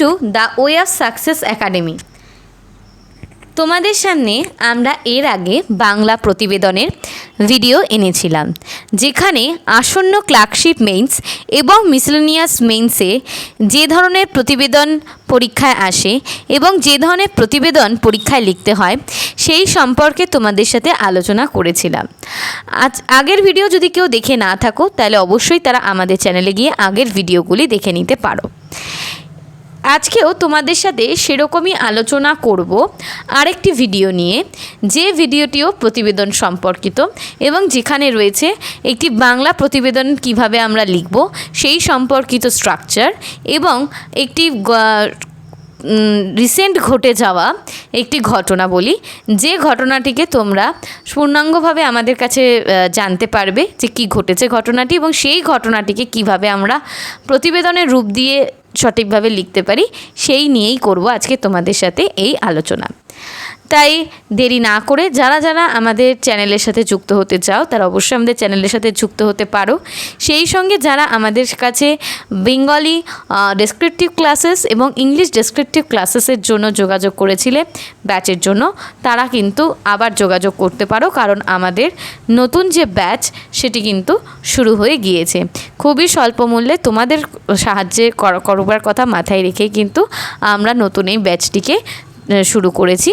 To the way of success academy তোমাদের সামনে আমরা এর আগে বাংলা প্রতিবেদনের ভিডিও এনেছিলাম, যেখানে আসন্ন ক্লার্কশিপ মেইনস এবং মিসলেনিয়াস মেইনসে যে ধরনের প্রতিবেদন পরীক্ষায় আসে এবং যে ধরনের প্রতিবেদন পরীক্ষায় লিখতে হয়, সেই সম্পর্কে তোমাদের সাথে আলোচনা করেছিলাম। আজ আগের ভিডিও যদি কেউ দেখে না থাকো, তাহলে অবশ্যই তারা আমাদের চ্যানেলে গিয়ে আগের ভিডিওগুলি দেখে নিতে পারো। আজকেও তোমাদের সাথে সেরকমই আলোচনা করব আরেকটি ভিডিও নিয়ে, যে ভিডিওটিও প্রতিবেদন সম্পর্কিত এবং যেখানে রয়েছে একটি বাংলা প্রতিবেদন কীভাবে আমরা লিখব, সেই সম্পর্কিত স্ট্রাকচার এবং একটি রিসেন্ট ঘটে যাওয়া একটি ঘটনা বলি, যে ঘটনাটিকে তোমরা পূর্ণাঙ্গভাবে আমাদের কাছে জানতে পারবে যে কি ঘটেছে ঘটনাটি এবং সেই ঘটনাটিকে কীভাবে আমরা প্রতিবেদনের রূপ দিয়ে সঠিকভাবে লিখতে পারি সেই নিয়েই করব আজকে তোমাদের সাথে এই আলোচনা। তাই দেরি না করে যারা যারা আমাদের চ্যানেলের সাথে যুক্ত হতে চাও, তারা অবশ্যই আমাদের চ্যানেলের সাথে যুক্ত হতে পারো। সেই সঙ্গে যারা আমাদের কাছে বেঙ্গলি ডেসক্রিপটিভ ক্লাসেস এবং ইংলিশ ডেসক্রিপটিভ ক্লাসেসের জন্য যোগাযোগ করেছিলে ব্যাচের জন্য, তারা কিন্তু আবার যোগাযোগ করতে পারো, কারণ আমাদের নতুন যে ব্যাচ সেটি কিন্তু শুরু হয়ে গিয়েছে। খুবই স্বল্প মূল্যে তোমাদের সাহায্যে কর- করবার কথা মাথায় রেখেই কিন্তু আমরা নতুন এই ব্যাচটিকে শুরু করেছি।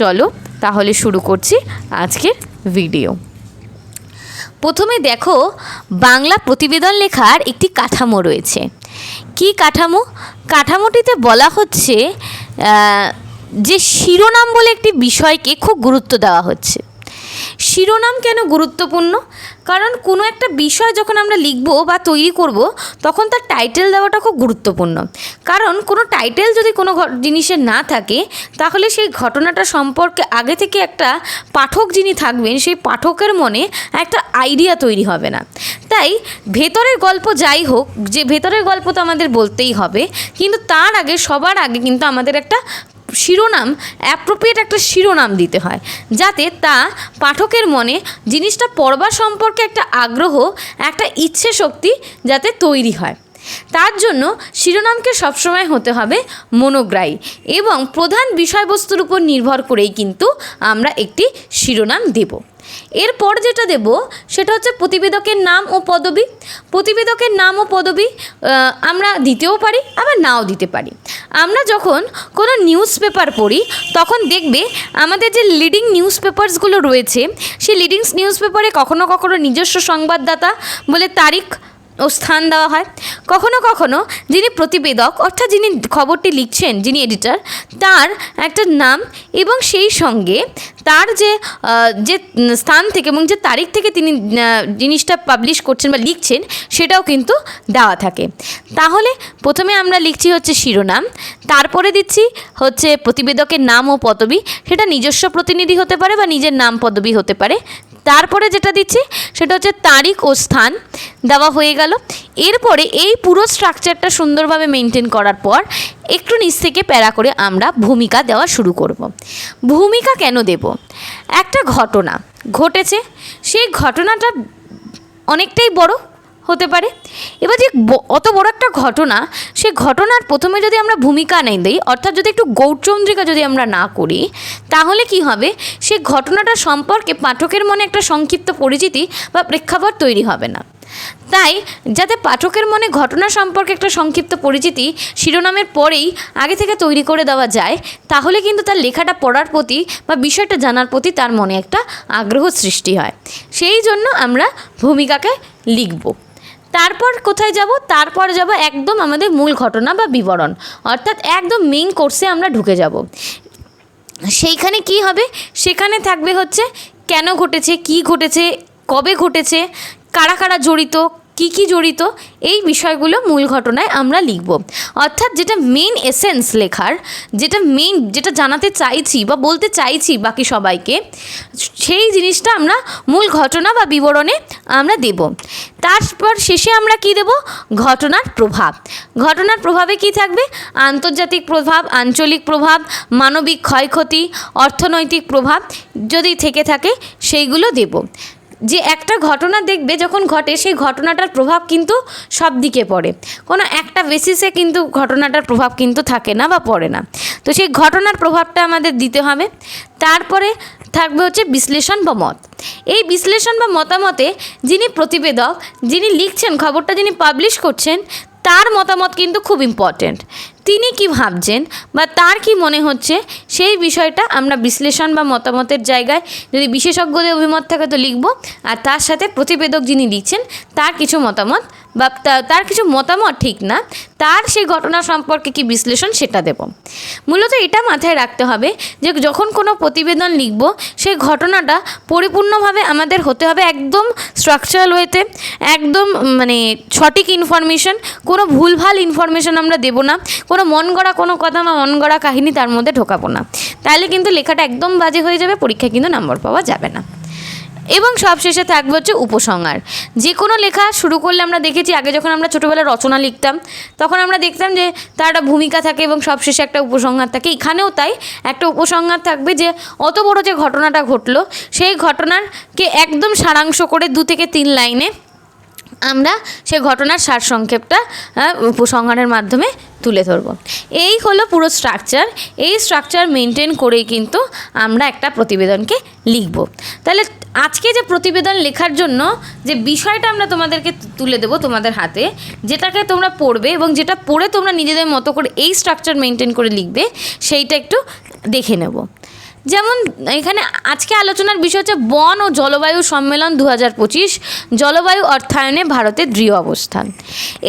চলো, তাহলে শুরু করছি আজকের ভিডিও প্রথমে দেখো, বাংলা প্রতিবেদন লেখার একটি কাঠামো রয়েছে। কি কাঠামো? কাঠামোটিতে বলা হচ্ছে যে শিরোনাম বলে একটি বিষয়কে খুব গুরুত্ব দেওয়া হচ্ছে। শিরোনাম কেন গুরুত্বপূর্ণ? কারণ কোনো একটা বিষয় যখন আমরা লিখব বা তৈরি করব, তখন তার টাইটেল দেওয়াটা খুব গুরুত্বপূর্ণ। কারণ কোনো টাইটেল যদি কোনো জিনিসের না থাকে, তাহলে সেই ঘটনাটা সম্পর্কে আগে থেকে একটা পাঠক যিনি থাকবেন, সেই পাঠকের মনে একটা আইডিয়া তৈরি হবে না। তাই ভেতরের গল্প যাই হোক, যে ভেতরের গল্প তো আমাদের বলতেই হবে, কিন্তু তার আগে, সবার আগে কিন্তু আমাদের একটা শিরোনাম অ্যাপ্রোপ্রিয়েট একটা শিরোনাম দিতে হয়। যাতে তা পাঠকের মনে জিনিসটা পড়বার সম্পর্কে একটা আগ্রহ, একটা ইচ্ছে শক্তি যাতে তৈরি হয়। তার জন্য শিরোনামকে সবসময় হতে হবে মনোগ্রাহী এবং প্রধান বিষয়বস্তুর উপর নির্ভর করেই কিন্তু আমরা একটি শিরোনাম দেব। এরপর যেটা দেব সেটা হচ্ছে প্রতিবেদকের নাম ও পদবি। প্রতিবেদকের নাম ও পদবি আমরা দিতেও পারি, আবার নাও দিতে পারি। আমরা যখন কোনো নিউজ পেপার পড়ি, তখন দেখবে আমাদের যে লিডিং নিউজ পেপারসগুলো রয়েছে, সেই লিডিংস নিউজ পেপারে কখনো কখনো নিজস্ব সংবাদদাতা বলে তারিখ ও স্থান দেওয়া হয়। কখনো কখনো যিনি প্রতিবেদক, অর্থাৎ যিনি খবরটি লিখছেন, যিনি এডিটর, তার একটা নাম এবং সেই সঙ্গে তার যে যে স্থান থেকে এবং যে তারিখ থেকে তিনি জিনিসটা পাবলিশ করছেন বা লিখছেন, সেটাও কিন্তু দেওয়া থাকে। তাহলে প্রথমে আমরা লিখছি হচ্ছে শিরোনাম, তারপরে দিচ্ছি হচ্ছে প্রতিবেদকের নাম ও পদবি। সেটা নিজস্ব প্রতিনিধি হতে পারে বা নিজের নাম পদবি হতে পারে। তারপরে যেটা দিচ্ছি, সেটা হচ্ছে তারিখ ও স্থান দেওয়া হয়ে গেল। এরপরে এই পুরো স্ট্রাকচারটা সুন্দরভাবে মেনটেন করার পর একটু নিচ থেকে প্যারা করে আমরা ভূমিকা দেওয়া শুরু করব। ভূমিকা কেন দেব? একটা ঘটনা ঘটেছে। সেই ঘটনাটা অনেকটাই বড় হতে পারে। এবার যে অত বড় একটা ঘটনা, সে ঘটনার প্রথমে যদি আমরা ভূমিকা নেই দিই, অর্থাৎ যদি একটু গৌরচন্দ্রিকা যদি আমরা না করি, তাহলে কি হবে? সে ঘটনাটা সম্পর্কে পাঠকের মনে একটা সংক্ষিপ্ত পরিচিতি বা প্রেক্ষাপট তৈরি হবে না। তাই, যাতে পাঠকের মনে ঘটনা সম্পর্কে একটা সংক্ষিপ্ত পরিচিতি শিরোনামের পরেই আগে থেকে তৈরি করে দেওয়া যায়, তাহলে কিন্তু তার লেখাটা পড়ার প্রতি বা বিষয়টা জানার প্রতি তার মনে একটা আগ্রহ সৃষ্টি হয়। সেই জন্য আমরা ভূমিকাকে লিখব। তারপর কোথায় যাব? তারপর যাব একদম আমাদের মূল ঘটনা বা বিবরণ। অর্থাৎ একদম মেইন কোর্সে আমরা ঢুকে যাব। সেইখানে কি হবে? সেখানে থাকবে হচ্ছে কেন ঘটেছে, কি ঘটেছে, কবে ঘটেছে, কারা কারা জড়িত কি কি জড়িত? এই বিষয়গুলো মূল ঘটনায় আমরা লিখব। অর্থাৎ যেটা মেইন এসেন্স লেখার, যেটা মেইন যেটা জানাতে চাইছি বা বলতে চাইছি বাকি সবাইকে, সেই জিনিসটা আমরা মূল ঘটনা বা বিবরণে আমরা দেব। তারপর শেষে আমরা কি দেব? ঘটনার প্রভাব। ঘটনার প্রভাবে কি থাকবে? আন্তর্জাতিক প্রভাব, আঞ্চলিক প্রভাব, মানবিক ক্ষয়ক্ষতি, অর্থনৈতিক প্রভাব যদি থেকে থাকে সেইগুলো দেব। যে একটা ঘটনা দেখবে যখন ঘটে, সেই ঘটনাটার প্রভাব কিন্তু সব দিকে পড়ে। কোনো একটা বেসিসে কিন্তু ঘটনাটার প্রভাব কিন্তু থাকে না বা পড়ে না। তো সেই ঘটনার প্রভাবটা আমাদের দিতে হবে। তারপরে থাকবে হচ্ছে বিশ্লেষণ বা মত। এই বিশ্লেষণ বা মতামতে যিনি প্রতিবেদক, যিনি লিখছেন, খবরটা যিনি পাবলিশ করছেন তার মতামত কিন্তু খুব ইম্পর্ট্যান্ট তিনি কি ভাবছেন বা তার কি মনে হচ্ছে সেই বিষয়টা আমরা বিশ্লেষণ বা মতামতের জায়গায় যদি বিশেষজ্ঞদের অভিমত থাকে তো লিখব। আর তার সাথে প্রতিবেদক যিনি লিখছেন, তার কিছু মতামত বা তার কিছু মতামত ঠিক না, তার সেই ঘটনা সম্পর্কে কি বিশ্লেষণ সেটা দেব। মূলত এটা মাথায় রাখতে হবে যে যখন কোনো প্রতিবেদন লিখব, সেই ঘটনাটা পরিপূর্ণভাবে আমাদের হতে হবে একদম স্ট্রাকচারাল ওয়েতে একদম মানে সঠিক ইনফরমেশন কোনো ভুলভাল ইনফরমেশন আমরা দেব না, কোনো মন গড়া কোনো কথা বা মন গড়া কাহিনী তার মধ্যে ঢোকাবো না। তাহলে কিন্তু লেখাটা একদম বাজে হয়ে যাবে, পরীক্ষায় কিন্তু নম্বর পাওয়া যাবে না। এবং সবশেষে থাকবে হচ্ছে উপসংহার। যে কোনো লেখা শুরু করলে আমরা দেখেছি, আগে যখন আমরা ছোটোবেলায় রচনা লিখতাম, তখন আমরা দেখতাম যে তার একটা ভূমিকা থাকে এবং সবশেষে একটা উপসংহার থাকে। এখানেও তাই, একটা উপসংহার থাকবে যে অত বড় যে ঘটনাটা ঘটলো, সেই ঘটনারকে একদম সারাংশ করে দু থেকে তিন লাইনে আমরা সে ঘটনার সারসংক্ষেপটা উপসংহারের মাধ্যমে তুলে ধরব। এই হলো পুরো স্ট্রাকচার এই স্ট্রাকচার মেনটেন করেই কিন্তু আমরা একটা প্রতিবেদনকে লিখব। তাহলে আজকে যে প্রতিবেদন লেখার জন্য যে বিষয়টা আমরা তোমাদেরকে তুলে দেবো তোমাদের হাতে, যেটাকে তোমরা পড়বে এবং যেটা পড়ে তোমরা নিজেদের মতো করে এই স্ট্রাকচার মেনটেন করে লিখবে, সেইটা একটু দেখে নেব। যেমন এখানে আজকে আলোচনার বিষয় হচ্ছে বন ও জলবায়ু সম্মেলন দু পঁচিশ, জলবায়ু অর্থায়নে ভারতের দৃঢ় অবস্থান।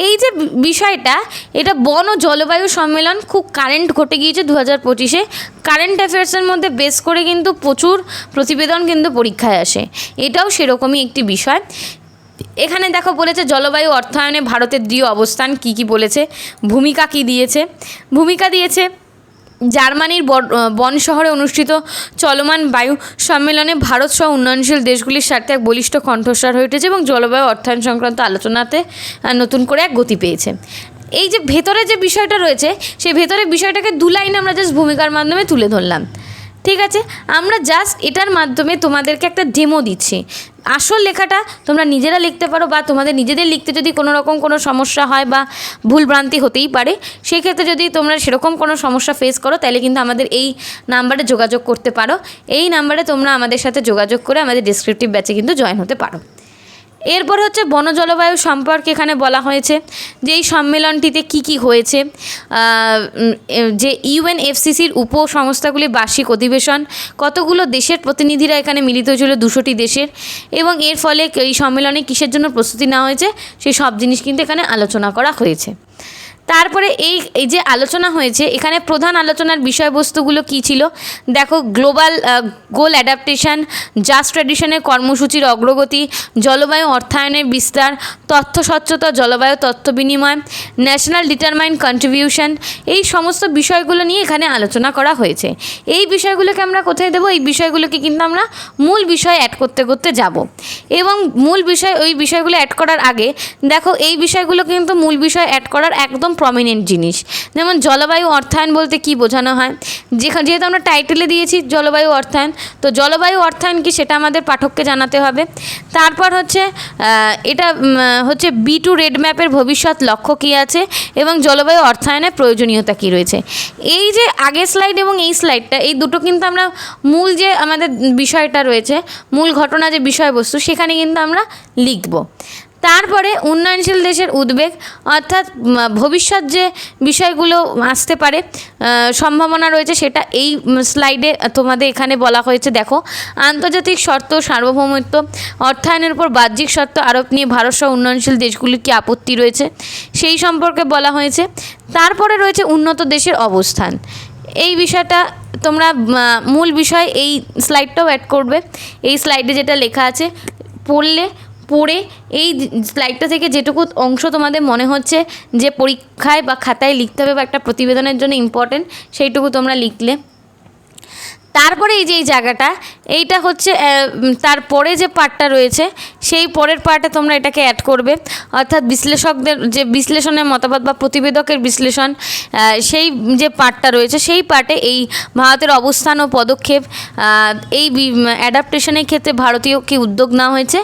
এই যে বিষয়টা, এটা বন ও জলবায়ু সম্মেলন খুব কারেন্ট ঘটে গিয়েছে দু হাজার পঁচিশে কারেন্ট অ্যাফেয়ার্সের মধ্যে বেস করে কিন্তু প্রচুর প্রতিবেদন কিন্তু পরীক্ষায় আসে। এটাও সেরকমই একটি বিষয়। এখানে দেখো বলেছে জলবায়ু অর্থায়নে ভারতের দৃঢ় অবস্থান কি কি বলেছে, ভূমিকা কি দিয়েছে? ভূমিকা দিয়েছে জার্মানির বন শহরে অনুষ্ঠিত চলমান বায়ু সম্মেলনে ভারত সহ উন্নয়নশীল দেশগুলির স্বার্থে এক বলিষ্ঠ কণ্ঠস্বর হয়ে উঠেছে এবং জলবায়ু অর্থায়ন সংক্রান্ত আলোচনাতে নতুন করে এক গতি পেয়েছে। এই যে ভেতরে যে বিষয়টা রয়েছে, সেই ভেতরে বিষয়টাকে দু লাইনে আমরা জাস্ট ভূমিকার মাধ্যমে তুলে ধরলাম। ঠিক আছে? আমরা জাস্ট এটার মাধ্যমে তোমাদেরকে একটা ডেমো দিচ্ছি। আসল লেখাটা তোমরা নিজেরা লিখতে পারো বা তোমাদের নিজেদের লিখতে যদি কোনো রকম কোনো সমস্যা হয় বা ভুলভ্রান্তি হতেই পারে সেই ক্ষেত্রে যদি তোমরা সেরকম কোনো সমস্যা ফেস করো, তাহলে কিন্তু আমাদের এই নাম্বারে যোগাযোগ করতে পারো। এই নাম্বারে তোমরা আমাদের সাথে যোগাযোগ করে আমাদের ডিসক্রিপটিভ ব্যাচে কিন্তু জয়েন হতে পারো। এরপর হচ্ছে বন জলবায়ু সম্পর্কে এখানে বলা হয়েছে যে এই সম্মেলনটিতে কি কি হয়েছে যে ইউএনএফসিসির উপ সংস্থাগুলির বার্ষিক অধিবেশন, কতগুলো দেশের প্রতিনিধিরা এখানে মিলিত হয়েছিল দুশোটি দেশের, এবং এর ফলে এই সম্মেলনে কিসের জন্য প্রস্তুতি নেওয়া হয়েছে সেই সব জিনিস কিন্তু এখানে আলোচনা করা হয়েছে। তারপরে এই এই যে আলোচনা হয়েছে, এখানে প্রধান আলোচনার বিষয়বস্তুগুলো কী ছিল? দেখো, গ্লোবাল গোল অ্যাডাপ্টেশন, জাস্ট ট্র্যাডিশনের কর্মসূচির অগ্রগতি, জলবায়ু অর্থায়নের বিস্তার, তথ্য স্বচ্ছতা, জলবায়ু তথ্য বিনিময়, ন্যাশনাল ডিটারমাইন কন্ট্রিবিউশন, এই সমস্ত বিষয়গুলো নিয়ে এখানে আলোচনা করা হয়েছে। এই বিষয়গুলোকে আমরা কোথায় দেবো? এই বিষয়গুলোকে কিন্তু আমরা মূল বিষয় অ্যাড করতে করতে যাব। এবং মূল বিষয়, ওই বিষয়গুলো অ্যাড করার আগে, দেখো, এই বিষয়গুলো কিন্তু মূল বিষয় অ্যাড করার একদম প্রমিনেন্ট জিনিস। যেমন জলবায়ু অর্থায়ন বলতে কি বোঝানো হয়? যেখানে, যেহেতু আমরা টাইটেলে দিয়েছি জলবায়ু অর্থায়ন, তো জলবায়ু অর্থায়ন কি সেটা আমাদের পাঠককে জানাতে হবে। তারপর হচ্ছে এটা হচ্ছে বি টু রেড ম্যাপের ভবিষ্যৎ লক্ষ্য কী আছে এবং জলবায়ু অর্থায়নের প্রয়োজনীয়তা কী রয়েছে। এই যে আগের স্লাইড এবং এই স্লাইডটা এই দুটো কিন্তু আমরা মূল যে আমাদের বিষয়টা রয়েছে, মূল ঘটনা যে বিষয়বস্তু, সেখানে কিন্তু আমরা লিখব। তারপরে উন্নয়নশীল দেশের উদ্বেগ, অর্থাৎ ভবিষ্যৎ যে বিষয়গুলো আসতে পারে সম্ভাবনা রয়েছে সেটা এই স্লাইডে তোমাদের এখানে বলা হয়েছে। দেখো, আন্তর্জাতিক শর্ত সার্বভৌমত্ব, অর্থায়নের উপর বাহ্যিক শর্ত আরোপ নিয়ে ভারত সহ উন্নয়নশীল দেশগুলির কি আপত্তি রয়েছে? সেই সম্পর্কে বলা হয়েছে। তারপরে রয়েছে উন্নত দেশের অবস্থান। এই বিষয়টা তোমরা মূল বিষয় এই স্লাইডটাও অ্যাড করবে। এই স্লাইডে যেটা লেখা আছে, পড়লে পড়ে এই স্লাইডটা থেকে যেটুকু অংশ তোমাদের মনে হচ্ছে যে পরীক্ষায় বা খাতায় লিখতে হবে বা একটা প্রতিবেদনের জন্য ইম্পর্টেন্ট সেইটুকু তোমরা লিখলে। তারপরে এই যে এই জায়গাটা এইটা হচ্ছে তার পরে যে পার্টটা রয়েছে, সেই পরের পার্টে তোমরা এটাকে অ্যাড করবে। অর্থাৎ বিশ্লেষকদের যে বিশ্লেষণের মতামত বা প্রতিবেদকের বিশ্লেষণ সেই যে পার্টটা রয়েছে, সেই পার্টে এই ভারতের অবস্থান ও পদক্ষেপ এই অ্যাডাপ্টেশনের ক্ষেত্রে ভারতীয় কি উদ্যোগ নেওয়া হয়েছে,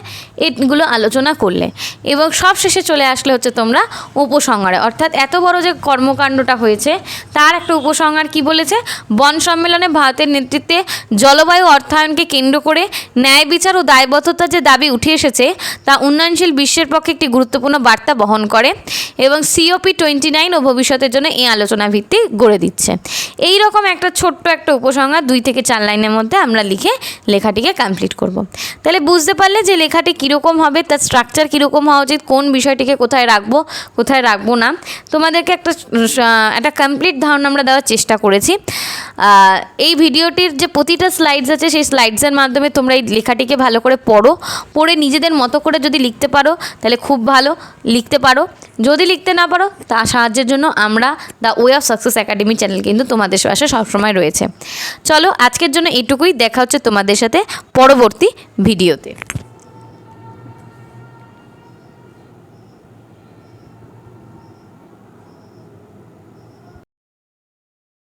এগুলো আলোচনা করলে। এবং সব শেষে চলে আসলে হচ্ছে তোমরা উপসংহারে। অর্থাৎ এত বড় যে কর্মকাণ্ডটা হয়েছে, তার একটা উপসংহার কি বলেছে? বন সম্মেলনে ভারতের নেতৃত্বে জলবায়ু অর্থায়নকে কেন্দ্র করে ন্যায় বিচার ও দায়বদ্ধতার যে দাবি উঠে এসেছে, তা উন্নয়নশীল বিশ্বের পক্ষে একটি গুরুত্বপূর্ণ বার্তা বহন করে এবং সিওপি টোয়েন্টি নাইন ও ভবিষ্যতের জন্য এই আলোচনা ভিত্তি গড়ে দিচ্ছে। এই রকম একটা ছোট্ট একটা উপসংহার দুই থেকে চার লাইনের মধ্যে আমরা লিখে লেখাটিকে কমপ্লিট করব। তাহলে বুঝতে পারলে যে লেখাটি কীরকম হবে, তার স্ট্রাকচার কীরকম হওয়া উচিত, কোন বিষয়টিকে কোথায় রাখব কোথায় রাখব না। তোমাদেরকে একটা একটা কমপ্লিট ধারণা আমরা দেওয়ার চেষ্টা করেছি। এই ভিডিওটির যে প্রতিটা স্লাইডস আছে, সেই স্লাইডসের মাধ্যমে তোমরা এই লেখাটিকে ভালো করে পড়ো। পড়ে নিজেদের মতো করে যদি লিখতে পারো, তাহলে খুব ভালো লিখতে পারো। যদি লিখতে না পারো তা সাহায্যের জন্য আমরা the way of success academy channel কিন্তু তোমাদের পাশে সবসময় রয়েছে। চলো আজকের জন্য এটুকুই, দেখা হচ্ছে তোমাদের সাথে পরবর্তী ভিডিওতে